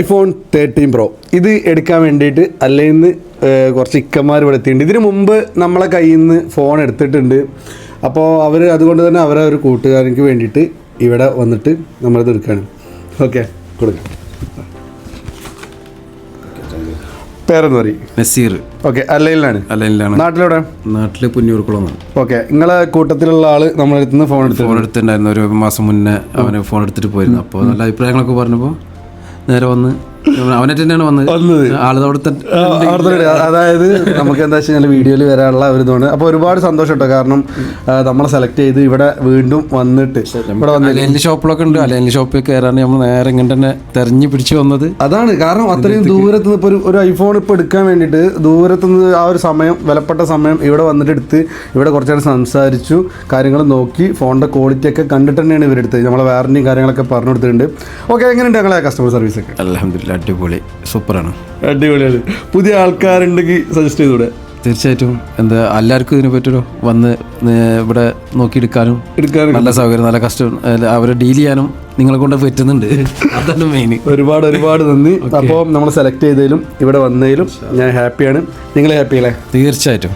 IPhone thirteen pro ഇത് എടുക്കാൻ വേണ്ടിയിട്ട് അല്ലെങ്കിൽ കുറച്ച് ഇക്കന്മാർ ഇവിടെ എത്തിയിട്ടുണ്ട്. ഇതിന് മുമ്പ് നമ്മളെ കയ്യിൽ നിന്ന് ഫോൺ എടുത്തിട്ടുണ്ട്. അപ്പോൾ അവർ അതുകൊണ്ട് തന്നെ അവരെ ഒരു കൂട്ടുകാരനക്ക് വേണ്ടിയിട്ട് ഇവിടെ വന്നിട്ട് നമ്മളിത് എടുക്കുകയാണ് ഓക്കെ കൊടുക്കാം. പേരെന്ന് പറയും. നസീർ. ഓക്കെ അല്ലയിലാണ് അല്ലയിലാണ് നാട്ടിലെവിടെ? നാട്ടിൽ പുന്നൂർക്കുളം ഓക്കെ നിങ്ങളെ കൂട്ടത്തിലുള്ള ആൾ നമ്മളെടുത്ത് ഫോൺ എടുത്ത് ഫോൺ എടുത്തിട്ടുണ്ടായിരുന്നു. ഒരു മാസം മുന്നേ അവന് ഫോൺ എടുത്തിട്ട് പോയിരുന്നു. അപ്പോൾ നല്ല അഭിപ്രായങ്ങളൊക്കെ പറഞ്ഞപ്പോൾ നേരെ വന്ന് തന്നെയാണ് വന്നത്. അതായത് നമുക്ക് എന്താ വെച്ച് കഴിഞ്ഞാൽ വീഡിയോയിൽ വരാനുള്ള ഒരു ഇതുകൊണ്ട് അപ്പോൾ ഒരുപാട് സന്തോഷം കേട്ടോ കാരണം നമ്മളെ സെലക്ട് ചെയ്ത് ഇവിടെ വീണ്ടും വന്നിട്ട് ഇവിടെ വന്നില്ല ഷോപ്പിലൊക്കെ ഉണ്ട്. അല്ലെങ്കിൽ ഷോപ്പിൽ കയറാൻ നമ്മൾ നേരെ ഇങ്ങനെ തന്നെ തെരഞ്ഞു പിടിച്ച് വന്നത്. അതാണ്. കാരണം അത്രയും ദൂരത്ത് നിന്ന് ഇപ്പോൾ ഒരു ഐഫോൺ ഇപ്പോൾ എടുക്കാൻ വേണ്ടിട്ട് ദൂരത്ത് നിന്ന് ആ ഒരു സമയം വിലപ്പെട്ട സമയം ഇവിടെ വന്നിട്ട് എടുത്ത് ഇവിടെ കുറച്ച് നേരം സംസാരിച്ചു കാര്യങ്ങൾ നോക്കി ഫോണിന്റെ ക്വാളിറ്റി ഒക്കെ കണ്ടിട്ട് തന്നെയാണ് ഇവരെടുത്തത്. നമ്മളെ വാറന്റിയും കാര്യങ്ങളൊക്കെ പറഞ്ഞു കൊടുത്തിട്ടുണ്ട് ഓക്കെ എങ്ങനെയുണ്ട് ഞങ്ങളെ കസ്റ്റമർ സർവീസ് ഒക്കെ? അലഹമില്ല അടിപൊളി. സൂപ്പറാണ്. അടിപൊളിയാണ്. പുതിയ ആൾക്കാരുണ്ടെങ്കിൽ സജസ്റ്റ് ചെയ്തൂടെ? തീർച്ചയായിട്ടും. എന്താ എല്ലാവർക്കും ഇതിനെ പറ്റൊരു വന്ന് ഇവിടെ നോക്കി എടുക്കാനും എടുക്കാനും നല്ല സൗകര്യം നല്ല കസ്റ്റമർ അവരെ ഡീൽ ചെയ്യാനും നിങ്ങളെ കൊണ്ട് പറ്റുന്നുണ്ട്. അതാണ് മെയിൻ ഒരുപാട് ഒരുപാട് നന്ദി. അപ്പോൾ നമ്മൾ സെലക്ട് ചെയ്തതിലും ഇവിടെ വന്നതിലും ഞാൻ ഹാപ്പിയാണ് നിങ്ങൾ ഹാപ്പിയല്ലേ തീർച്ചയായിട്ടും.